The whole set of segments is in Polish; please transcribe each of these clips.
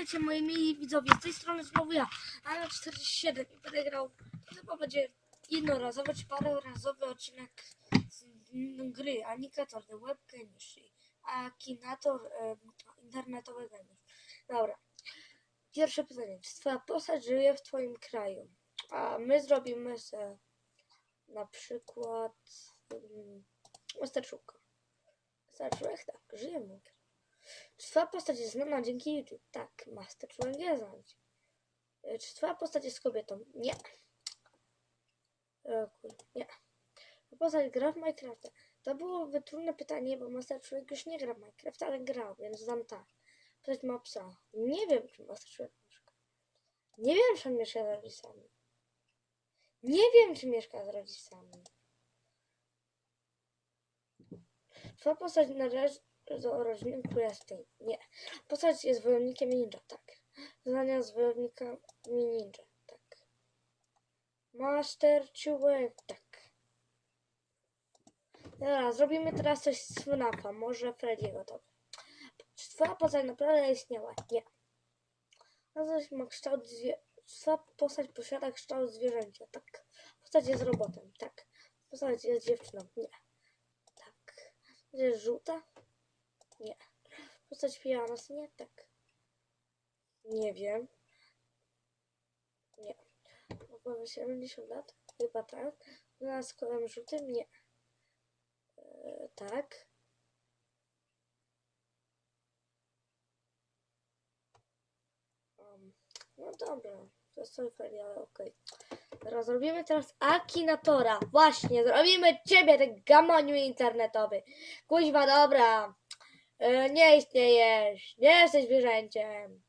Witajcie moi mili widzowie, z tej strony znowu ja, ale 47 i będę grał, chyba będzie jednorazowy czy parorazowy odcinek z mm, gry Anikator The Web Chemistry, Akinator e, internetowy geniusz. Dobra, pierwsze pytanie, czy twoja postać żyje w twoim kraju? A my zrobimy se na przykład um, Masterczuka. Masterczuk, tak, żyje w kraju. Czy twoja postać jest znana dzięki YouTube? Tak, Master Człowiek. E, Czy twoja postać jest kobietą? Nie. O kurde, nie. Postać gra w Minecrafta. To byłoby trudne pytanie, bo Master Człowiek już nie gra w Minecraft, ale grał, więc znam tak. Postać ma psa. Nie wiem, czy Master Człowiek mieszka. Nie wiem, czy on mieszka z rodzicami. Nie wiem, czy mieszka z rodzicami. Twoja postać należy do rodziny królewskiej. Nie. Postać jest wojownikiem ninja. Tak. Zadania z wojownikami ninja. Tak. Master Człowiek. Tak. Dobra, zrobimy teraz coś z FNAFa. Może Freddy'ego to. Czy twoja postać naprawdę istniała? Nie. Postać ma kształt zwie... Twoja postać posiada kształt zwierzęcia. Tak. Postać jest robotem. Tak. Postać jest dziewczyną. Nie. Tak. Jest żółta? Nie. Postać pijała na scenie? Tak. Nie wiem. Nie. Około 70 lat? Chyba tak. Na z kolorem żółtym? Nie. E, tak. Um, no dobra. To jest fajnie, ale okej. Teraz zrobimy teraz Akinatora. Właśnie, zrobimy ciebie, ten gamoniu internetowy. Kuźwa, dobra. E, nie istniejesz. Nie jesteś zwierzęciem.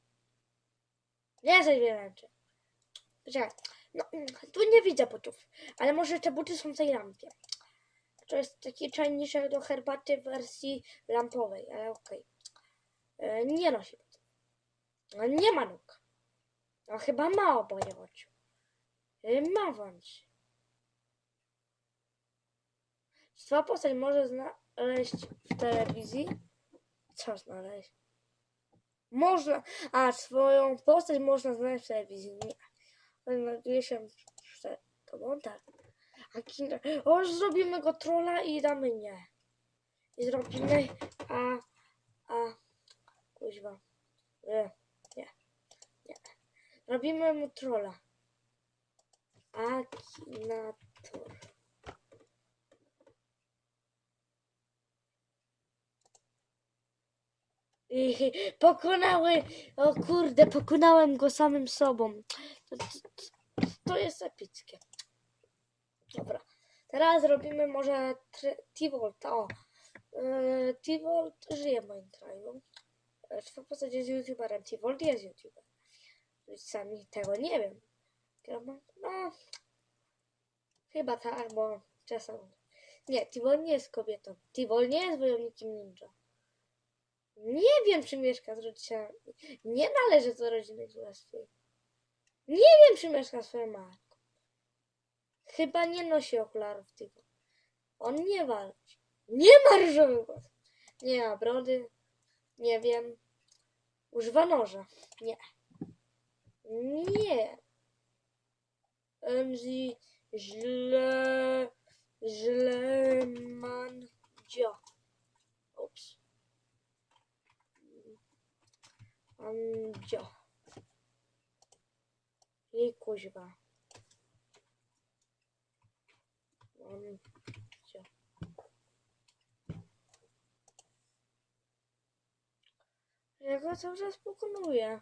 Nie jesteś zwierzęciem. Poczekaj. No, mm, tu nie widzę butów. Ale może te buty są w tej lampie. To jest taki czajniczek do herbaty w wersji lampowej, ale okej. E, Nie nosi butów. No, nie ma nóg. No chyba ma oboje oczu. E, Ma. Czy twoja postać może znaleźć w telewizji? Co znaleźć? Można. A swoją postać można znaleźć w telewizji. Nie. Znajduje się przed tobą, tak. A kin... O, zrobimy go trolla i damy nie. I zrobimy a a kuźwa. Nie, nie, nie. Robimy mu trolla. Akinator. I pokonały, o kurde, pokonałem go samym sobą. To, to, to, jest epickie. Dobra, teraz robimy może T-Volt. O, yy, T-Volt żyje moim kraju. W postaci jest youtuberem? T-Volt jest youtuberem. Sami tego nie wiem. No, chyba tak, bo czasem. Nie, T-Volt nie jest kobietą. T-Volt nie jest wojownikiem ninja. Nie wiem, czy mieszka z rodzicami. Nie należy do rodziny królewskiej. Nie wiem, czy mieszka z swoją matką. Chyba nie nosi okularów tylko. On nie walczy. Nie ma różowych włosów. Nie ma brody. Nie wiem. Używa noża. Nie. Nie. Enzi źle, źle man. Andzio. I kuźwa. Andzio. Ja go cały czas pokonuję.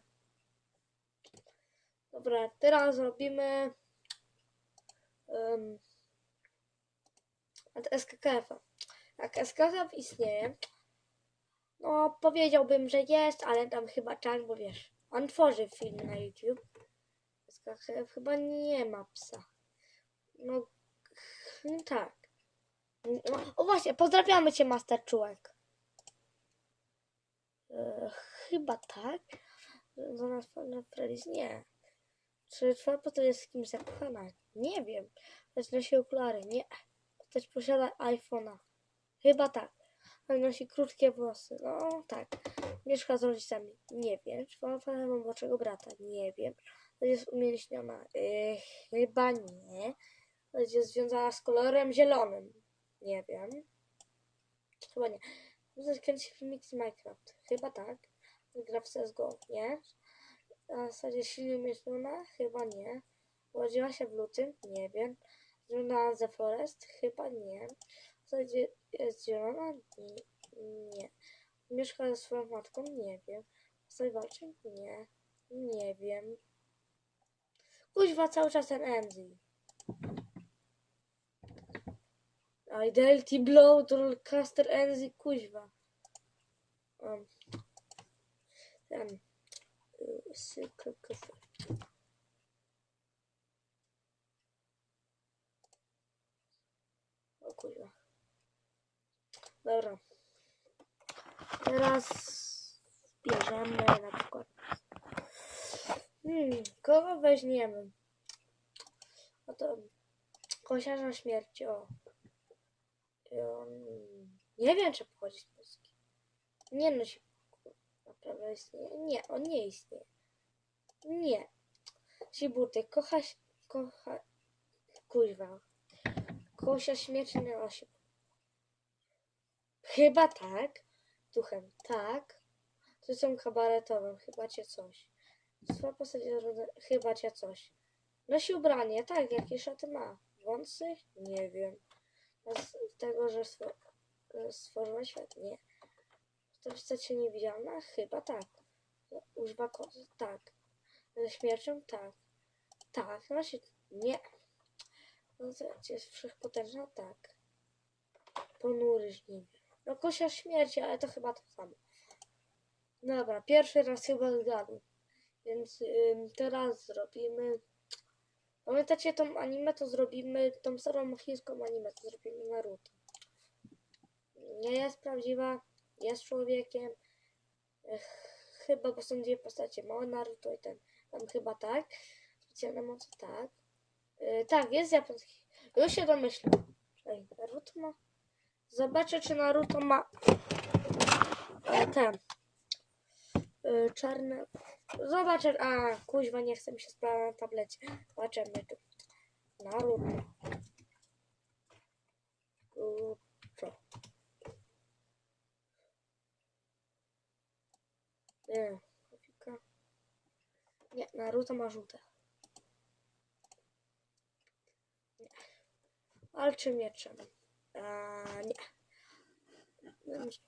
Dobra, teraz robimy um, SKKF-a. Jak SKKF istnieje, no, powiedziałbym, że jest, ale tam chyba czas, bo wiesz, on tworzy film na YouTube. Chyba nie ma psa. No, ch- tak. No, o właśnie, pozdrawiamy cię, Master Czułek. E, chyba tak. Do nas pana Freddy's nie. Czy twoja postać jest z kimś zakochana? Nie wiem. Też nosi okulary? Nie. Postać posiada iPhone'a? Chyba tak. On nosi krótkie włosy. No tak. Mieszka z rodzicami. Nie wiem. Czy ma młodszego brata? Nie wiem. Jest umięśniona. Yy, chyba nie. Jest związana z kolorem zielonym. Nie wiem. Chyba nie. Może kręci filmik z Minecraft. Chyba tak. Gra w CSGO. Nie. Na zasadzie silnie umięśniona? Chyba nie. Urodziła się w lutym? Nie wiem. Związana ze Forest? Chyba nie. Zasadzie jest zielona? Nie. Mieszka ze swoją matką? Nie wiem. Sobie walczy? Nie. Nie wiem. Kuźwa cały czas ten Enzy. Identity Blow, Trollcaster Enzy, kuźwa. Um, ten. y, Kufr. O kuźwa. Dobra. Teraz bierzemy na przykład. Hmm, kogo weźmiemy? Oto kosiarza śmierci, o. Nie wiem, czy pochodzi z Polski. Nie no się... Naprawdę istnieje? Nie, on nie istnieje. Nie. Sibuty, kocha... kocha... Kuźwa. Kosia śmierci nie nosi. Chyba tak. Duchem, tak. Są kabaretowym, chyba cię coś. Swoja postać chyba cię coś. Nosi ubranie, tak, jakie szaty ma. Wąsy? Nie wiem. Z tego, że że stworzyła świat? Nie. To postacie niewidzialna? Chyba tak. Używa kozy? Tak. Ze śmiercią? Tak. Tak. Nosi? Nie. No to jest wszechpotężna? Tak. Ponury żniwier. No kosia śmierci, ale to chyba to samo. Dobra, pierwszy raz chyba zgadł. Więc ym, teraz zrobimy. Pamiętacie tą anime, to zrobimy tą starą chińską anime, to zrobimy Naruto. Nie jest prawdziwa, jest człowiekiem. Ech, chyba, bo są dwie postacie, małe Naruto i ten. Tam chyba tak. Specjalne moce tak. Yy, tak, jest japoński. Już się domyślam. Ej, Naruto ma. Zobaczę, czy Naruto ma. E, ten. Y, czarne. Zobaczę. A, kuźwa, nie chcę mi się sprawa na tablecie. Zobaczymy tu. Naruto. Naruto. Nie. Nie, Naruto ma żółte. Nie. Walczy mieczem. Nie.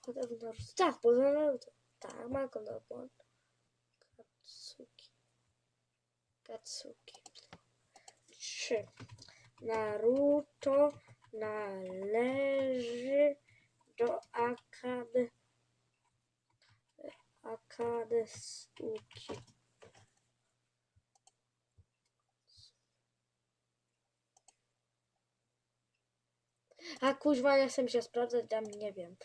Naruto. Tak, bo za Naruto. Tak, ma kolor. Katsuki. Katsuki. Trzy. Naruto należy do Akad... Akatsuki. A kuźwa, ja chcę się sprawdzać, tam nie wiem.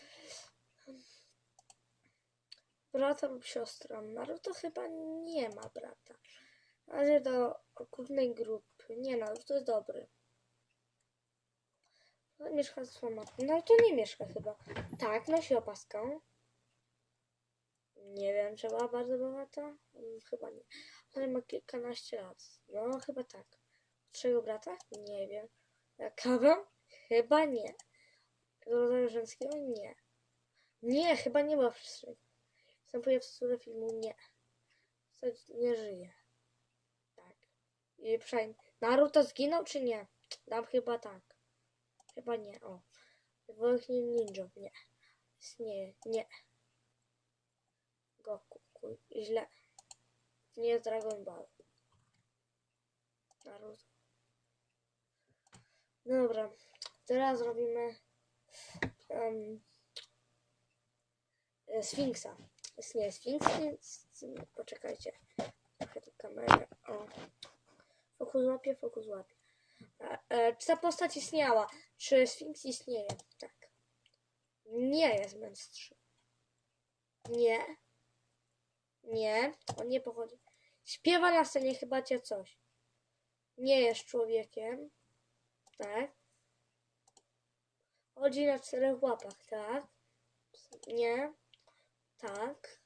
Brata lub siostra. Naruto chyba nie ma brata. Ale do okrutnej grupy. Nie, Naruto jest dobry. Ale Mieszka z swoją matką. Naruto nie mieszka chyba. Tak, nosi opaskę. Nie wiem, czy była bardzo bogata? Mm, Chyba nie. Ale ma kilkanaście lat. No, chyba tak. Czego brata? Nie wiem. A Kawę? Chyba nie. Z rodzaju żeńskiego? Nie. Nie, chyba nie ma przestrzeni. Występuje w tytule filmu Nie. Nie żyje. Tak. I przynajmniej. Naruto zginął czy nie? Tam chyba tak. Chyba nie. O. Dwóch nin- ninjów. Nie. Istnieje. Nie. Goku. Kuj. Źle. Nie jest Dragon Ball. Naruto. Dobra. Teraz robimy um, e, Sfinksa. Nie Sfinks, poczekajcie. Trochę tu kamerę. O. Fokus łapie, fokus łapie. E, e, czy ta postać istniała? Czy Sfinks istnieje? Tak. Nie jest męstrzy. Nie. Nie. On nie pochodzi. Śpiewa na scenie chyba cię coś. Nie jest człowiekiem. Tak. Chodzi na czterech łapach, tak? Nie. Tak.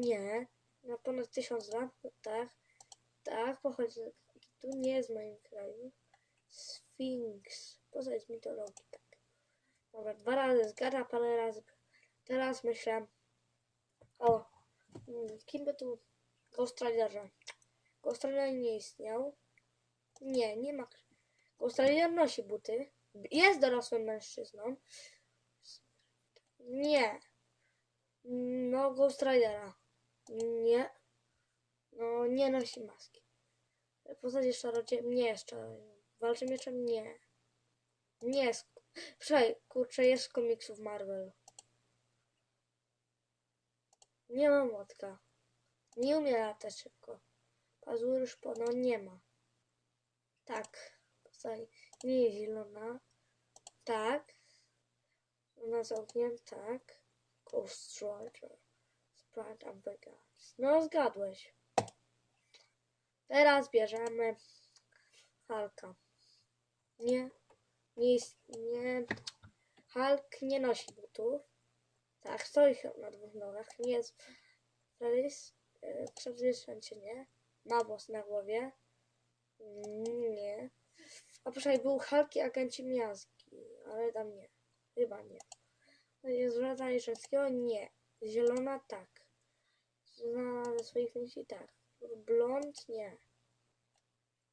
Nie. Na ponad tysiąc lat. Tak. Tak. Pochodzi Egiptu. Nie z moim kraju. Sfinks. Poza z mitologii. Tak. Dobra, dwa razy zgada, parę razy. Teraz myślę o kim by tu Ghost Riderze. Ghost Rider nie istniał. Nie, nie ma. Ghost Rider nosi buty. Jest dorosłym mężczyzną. Nie. No, Ghost Ridera. Nie. No, nie nosi maski. W postaci czarodziejem nie jest czarodziejem. Walczy mieczem? Nie. Nie jest. Przej, kurczę, jest z komiksów Marvel. Nie ma młotka. Nie umie latać szybko. Pazury szpono nie ma. Tak. Postać nie jest zielona. Tak. Ona z ogniem, tak. Ghost Rider. Sprite and. No, zgadłeś. Teraz bierzemy Halka. Nie. Nie jest, nie. Hulk nie nosi butów. Tak, stoi na dwóch nogach. Nie jest. Freddy's. e, Przewdzieszczęcie nie. Ma włos na głowie. Mm, Nie. A proszę, był Hulk i agenci miazgi, ale tam nie. Chyba nie. Rodzaj żeńskiego? Nie. Zielona? Tak. Znana ze swoich myśli? Tak. Blond? Nie.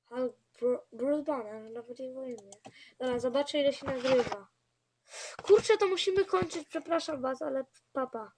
Hulk Bru- Bruce Banner, nawet jego imię. Dobra, zobaczę ile się nagrywa. Kurczę, to musimy kończyć, przepraszam was, ale papa.